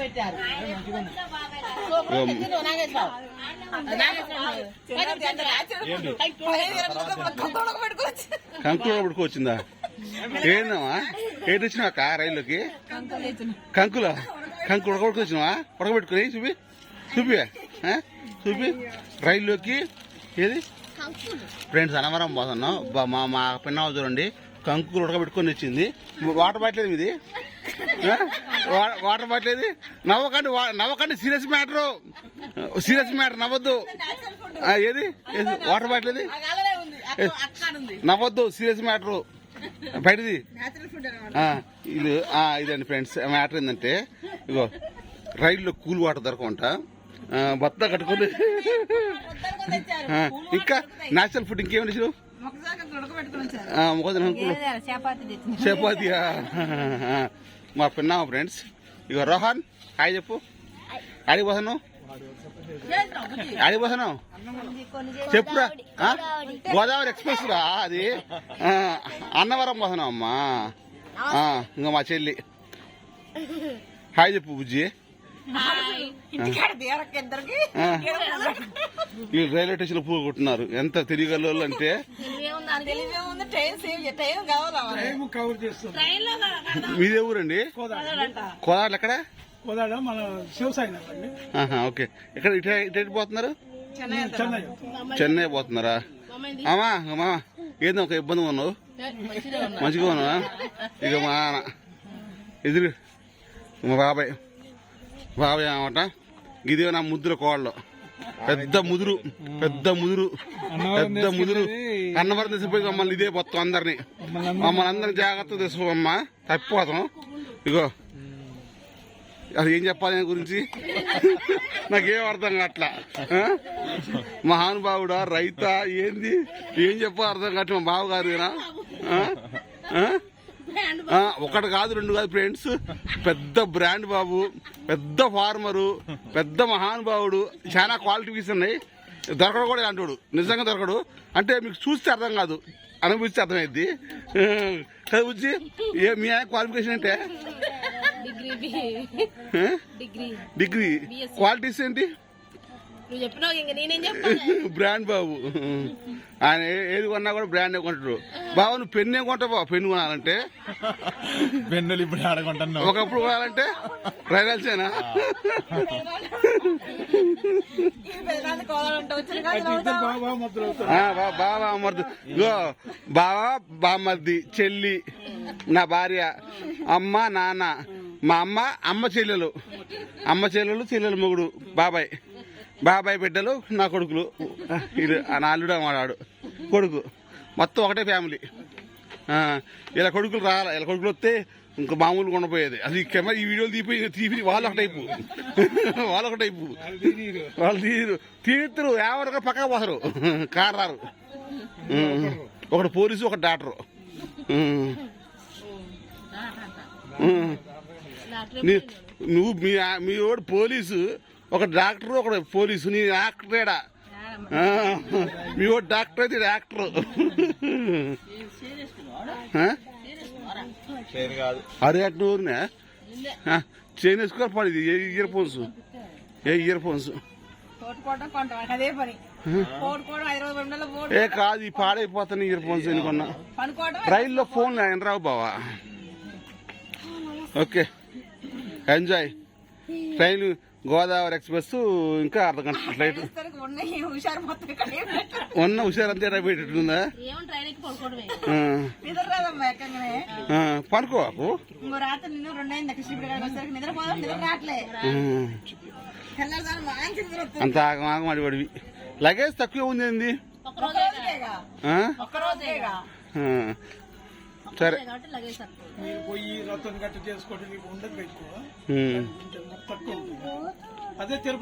పెట్టారు. కంకులు పడుకోవచ్చిందా? ఏందమ్మా? ఏంటి వచ్చినాక రైల్లోకి? కంకుల కంకులు? ఉడకబెట్టుకొచ్చినావా ఉడకబెట్టుకుని చూపి. చూపి? చూపి. రైల్లోకి. ఏది? ఫ్రెండ్స్ అనవరం పోతున్నాం. మా మా పిన్నావు చూడండి. కంకులు ఉడకబెట్టుకొని వచ్చింది వాటర్ బాట్లేదు ఇది వాటర్ బాట్లేదు నవ్వకండి వా- నవ్వకండి సీరియస్ మ్యాటర్. సీరియస్ మ్యాటర్ నవ్వద్దు. ఏది? ఏది? వాటర్ అక్కడ ఉంది నవ్వద్దు సీరియస్ మ్యాటర్. బయటది. ఇది ఇదండి ఫ్రెండ్స్ మ్యాటర్ ఏంటంటే ఇగో రైల్లో కూల్ వాటర్ దొరకమంట బత్త కట్టుకుని. ఇంకా నేచురల్ ఫుడ్ ఇంకేమి మొక్కజొన్న మొక్కజొన్న అంకులు చపాతి మా పిన్న మా ఫ్రెండ్స్. ఇక రోహన్ హాయ్ చెప్పు. ఆడికి పోతాను ఆడికి పోతాను చెప్పురా. గోదావరి ఎక్స్ప్రెస్ రా అది. అన్నవరం పోతాను అమ్మా ఇంకా మా చెల్లి. హాయ్ చెప్పు బుజ్జి. వీళ్ళు రైల్వే స్టేషన్ పూలు కొట్టున్నారు. ఎంత తిరిగల్లో అంటే? మీదే ఊరండి? కోదాడు. ఎక్కడ? కోదాడ మన శివసాయి ఓకే. ఇక్కడ ఇటు ఇటు ఎటు పోతున్నారు? చెన్నై చెన్నై. చెన్నై పోతున్నారా? అమ్మా అమ్మా. ఏందో ఒక ఇబ్బంది ఉన్నావు? మంచిగా ఉన్నావా? ఇక మా ఎదురు. మా బాబాయ్. బాబాయ్ అన్నమాట. ఇదే నా ముద్దుల కోళ్ళు పెద్ద ముదురు పెద్ద ముదురు పెద్ద ముదురు. అన్నవరం తీసిపోయి మమ్మల్ని ఇదే మొత్తం అందరినీ. మమ్మల్ని అందరిని జాగ్రత్త తీసుకోమ్మా. తప్పిపోతాం. ఇగో అసలు ఏం చెప్పాలి దీని గురించి? నాకేం అర్థం కావట్లా? మహానుభావుడా రైతా ఏంది? ఏం చెప్పాలి అర్థం కావట్లేదు మా బావగారు ఒకటి కాదు రెండు కాదు ఫ్రెండ్స్ పెద్ద బ్రాండ్ బాబు పెద్ద ఫార్మరు పెద్ద మహానుభావుడు. చాలా క్వాలిటీస్ ఉన్నాయి. దొరకడు కూడా అంటాడు నిజంగా దొరకడు. అంటే మీకు చూస్తే అర్థం కాదు. అనుభవిస్తే అర్థమైద్ది. ఆ, కదా బుజ్జి? ఏ మీ ఆయన క్వాలిఫికేషన్ అంటే? డిగ్రీ క్వాలిటీస్ ఏంటి? నువ్వు చెప్పినావు ఇంక నేనేం చెప్పాలి? బ్రాండ్ బాబు. ఆయన ఏది కొన్నా కూడా బ్రాండ్ కొంటాడు. బాబు నువ్వు పెన్ను ఏం కొంటావు బాబు? పెన్ను కొనాలంటే? పెన్నులు ఇప్పుడు ఆడకుంటున్నావు ఒకప్పుడు కొనాలంటే? రైల్సేనా ఈ పెద్దనాన్న కోదాలంటే వచ్చిన కాదు ఇద్దరు బాబా మధ్యలో అవుతారు బాబా అమర్ది ఇగో బావా బామర్ది చెల్లి నా భార్య అమ్మ నాన్న మా అమ్మ అమ్మ చెల్లెలు. అమ్మ చెల్లెలు చెల్లెలు మొగుడు. బాబాయ్. బాబాయ్ బిడ్డలు నా కొడుకులు. ఇది నా అల్లుడు అమ్మాడు కొడుకు. మొత్తం ఒకటే ఫ్యామిలీ. ఇలా కొడుకులు రావాలి ఇలా కొడుకులు వస్తే ఇంకా మామూలుగా ఉండపోయేది అది కెమెరా ఈ వీడియోలు తీపి తీపి వాళ్ళు ఒక టైపు. వాళ్ళు ఒక టైపు. వాళ్ళు తీరు. తీరుతారు. ఎవరిగా పక్కన పోతారు. కారు రారు. ఉం. ఒకడు పోలీసు ఒక డాక్టరు. నువ్వు మీ మీ వాడు పోలీసు. ఒక డాక్టర్ ఒక పోలీసు నీ డాక్టరేడా ఆ, మీ డాక్టర్ అయితే కాదు. అరే అట్నూరునే చైన్ వేసుకోవాలి పడి ఏ ఇయర్ ఫోన్స్? ఏ ఇయర్ ఫోన్స్? పని. ఏ కాదు ఈ పాడైపోతాను ఇయర్ ఫోన్స్ ఎన్నుకున్నా రైల్లో ఫోన్ ఆయన రావు బావా. Okay. Enjoy. Train Godavari express ఇంకా అర్ధ గంట ఫ్లైట్. ఉన్న హుషారు అంతే ఎక్కగానే. పనుకోకు అంత ఆగం ఆగం అడిపడివి లగేజ్ తక్కువ ఉంది సరే. మీరు పోయి రతం గట్ట చేసుకోవడం మీకు ఉండదు ఎక్కువ. అదే తిరుపతి